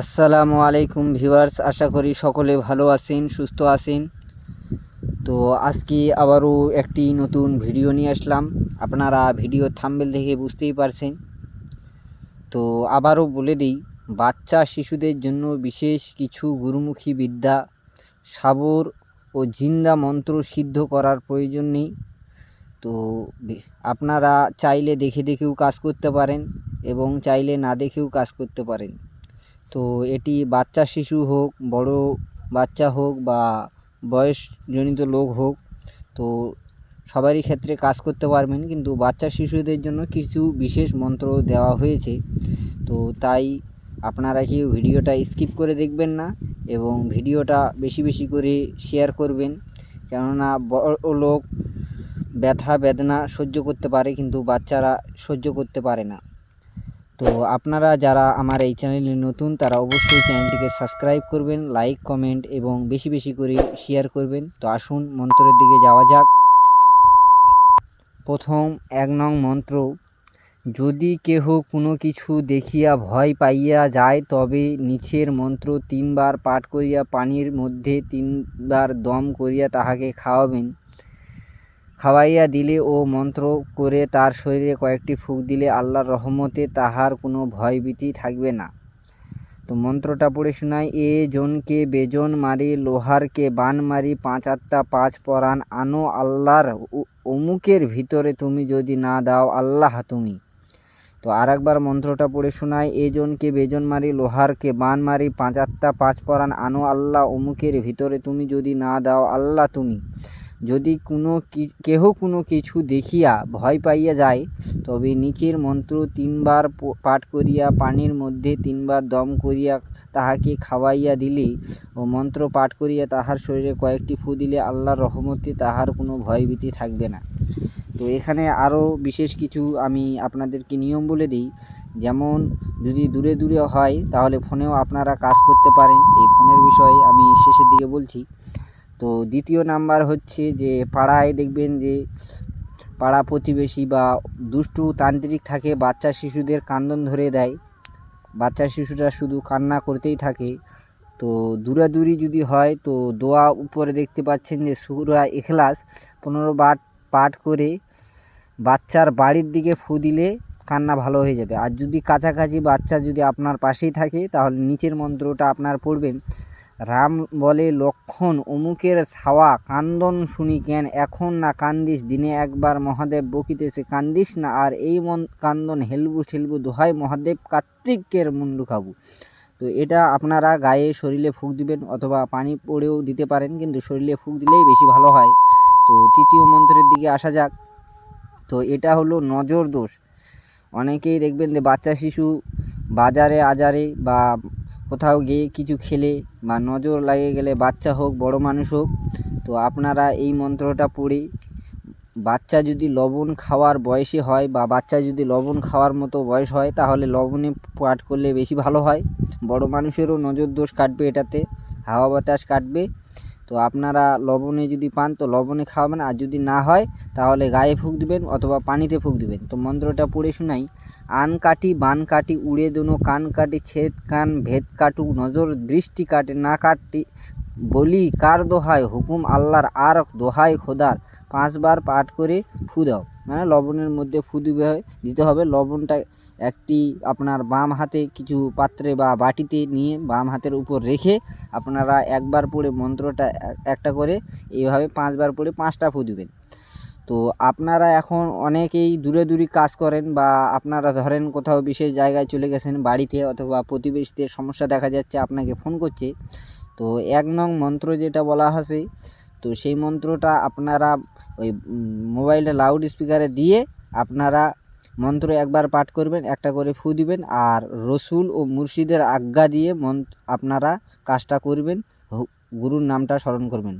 আসসালামু আলাইকুম ভিউয়ার্স, আশা করি সকলে ভালো আছেন, সুস্থ আছেন। তো আজকে আবারও একটি নতুন ভিডিও নিয়ে আসলাম। আপনারা ভিডিও থাম্বেল দেখে বুঝতেই পারছেন। তো আবারও বলে দিই, বাচ্চা শিশুদের জন্য বিশেষ কিছু গুরুমুখী বিদ্যা, সাবর ও জিন্দা মন্ত্র সিদ্ধ করার প্রয়োজন নেই। তো আপনারা চাইলে দেখে দেখেও কাজ করতে পারেন এবং চাইলে না দেখেও কাজ করতে পারেন। তো এটি বাচ্চা শিশু হোক, বড় বাচ্চা হোক বা বয়সজনিত লোক হোক, তো সবারই ক্ষেত্রে কাজ করতে পারবেন। কিন্তু বাচ্চা শিশুদের জন্য কিছু বিশেষ মন্ত্র দেওয়া হয়েছে। তো তাই আপনারা কি ভিডিওটা স্কিপ করে দেখবেন না এবং ভিডিওটা বেশি বেশি করে শেয়ার করবেন। কেননা বড় লোক ব্যথা, বেদনা সহ্য করতে পারে, কিন্তু বাচ্চারা সহ্য করতে পারে না। তো আপনারা যারা আমার এই চ্যানেলে নতুন, তারা অবশ্যই চ্যানেলটিকে সাবস্ক্রাইব করবেন লাইক কমেন্ট এবং বেশি বেশি করে শেয়ার করবেন। তো আসুন, মন্ত্রের দিকে যাওয়া যাক। প্রথম এক নং মন্ত্র, যদি কেহ কোনো কিছু দেখিয়া ভয় পাইয়া যায়, তবে নিচের মন্ত্র তিনবার পাঠ করিয়া পানির মধ্যে তিনবার দম করিয়া তাহাকে খাওয়াবেন। খাওয়াইয়া দিলে ও মন্ত্র করে তার শরীরে কয়েকটি ফুক দিলে আল্লাহর রহমতে তাহার কোনো ভয়ভীতি থাকবে না। তো মন্ত্রটা পড়ে শোনাই, এ জনকে বেজন মারি, লোহারকে বান মারি, পাঁচ আটটা পাঁচ পরাণ, আনো আল্লাহর অমুকের ভিতরে তুমি যদি না দাও আল্লাহ তুমি। তো আর একবার মন্ত্রটা পড়ে শোনায় এ জনকে বেজন মারি, লোহারকে বান মারি, পাঁচ আটটা পাঁচ পরাণ, আনো আল্লাহ, অমুকের ভিতরে তুমি যদি না দাও আল্লাহ তুমি। যদি কোনো কেহ কোনো কিছু দেখিয়া ভয় পাইয়া যায়, তবে নিচের মন্ত্র তিনবার পাঠ করিয়া পানির মধ্যে তিনবার দম করিয়া তাহাকে খাওয়াইয়া দিলে ও মন্ত্র পাঠ করিয়া তাহার শরীরে কয়েকটি ফু দিলে আল্লাহর রহমতে তাহার কোনো ভয়ভীতি থাকবে না। তো এখানে আরও বিশেষ কিছু আমি আপনাদেরকে নিয়ম বলে দিই। যেমন, যদি দূরে দূরে হয়, তাহলে ফোনেও আপনারা কাজ করতে পারেন। এই ফোনের বিষয়ে আমি শেষের দিকে বলছি। তো দ্বিতীয় নাম্বার হচ্ছে যে পাড়ায় দেখবেন যে পাড়া প্রতিবেশী বা দুষ্টু তান্ত্রিক থাকে, বাচ্চা শিশুদের কান্দন ধরে দেয়। বাচ্চা শিশুরা শুধু কান্না করতেই থাকে। তো দূরাদূরি যদি হয়, তো দোয়া উপরে দেখতে পাচ্ছেন যে সুরা এখলাস পনেরো বার পাঠ করে বাচ্চার বাড়ির দিকে ফু দিলে কান্না ভালো হয়ে যাবে। আর যদি কাছাকাছি বাচ্চা যদি আপনার পাশেই থাকে, তাহলে নিচের মন্ত্রটা আপনার পড়বেন। রাম বলে, লক্ষণ, অমুকের ছাওয়া, কান্দন শুনি কেন? এখন না কান্দিস, দিনে একবার মহাদেব বকিতেছে, কান্দিস না? আর এই মন কান্দন হেলবু ঠেলবু দোহাই মহাদেব কার্তিকের মুন্ডু খাবু। তো এটা আপনারা গায়ে শরীরে ফুক দিবেন অথবা পানি পড়েও দিতে পারেন, কিন্তু শরীরে ফুক দিলেই বেশি ভালো হয়। তো তৃতীয় মন্ত্রের দিকে আসা যাক। তো এটা হলো নজর দোষ। অনেকেই দেখবেন যে বাচ্চা শিশু বাজারে আজারে বা কোথাও গিয়ে কিছু খেলে বা নজর লাগে গেলে বাচ্চা হোক, বড় মানুষ হোক, তো আপনারা এই মন্ত্রটা পড়ে বাচ্চা যদি লবণ খাওয়ার বয়সে হয় বা বাচ্চা যদি লবণ খাওয়ার মতো বয়স হয়, তাহলে লবণে পাঠ করলে বেশি ভালো হয়। বড় মানুষেরও নজর দোষ কাটবে এটাতে, হাওয়া বাতাস কাটবে। তো আপনারা লবণে যদি পান, তো লবণে খাওয়াবেন। আর যদি না হয়, তাহলে গায়ে ফুক দিবেন অথবা পানিতে ফুক দিবেন। তো মন্ত্রটা পড়ে শোনাই। আন কাটি, বান কাটি, উড়ে দুনো, কান কাটি, ছেদ কান, ভেদ কাটু, নজর দৃষ্টি কাটে, না কাটি, বলি কার দোহায়, হুকুম আল্লাহর, আর দোহাই খোদার। পাঁচবার পাঠ করে ফু দাও। মানে লবণের মধ্যে ফু দিবে দিতে হবে। লবণটা একটি আপনার বাম হাতে কিছু পাত্রে বা বাটিতে নিয়ে বাম হাতের উপর রেখে আপনারা একবার পড়ে মন্ত্রটা একটা করে এইভাবে পাঁচবার পড়ে পাঁচটা ফু দিবেন। তো আপনারা এখন অনেকেই দূরে দূরে কাজ করেন বা আপনারা ধরেন কোথাও বিশেষ জায়গায় চলে গেছেন বাড়িতে অথবা প্রতিবেশীদের সমস্যা দেখা যাচ্ছে আপনাকে ফোন করছে। তো এক নং মন্ত্র যেটা বলা আছে তো সেই মন্ত্রটা আপনারা ওই উম, মোবাইলটা লাউড স্পিকারে দিয়ে আপনারা মন্ত্র একবার পাঠ করবেন, একটা করে ফু দিবেন আর রসুল ও মুর্শিদের আজ্ঞা দিয়ে মন আপনারা কাজটা করবেন গুরুর নামটা স্মরণ করবেন।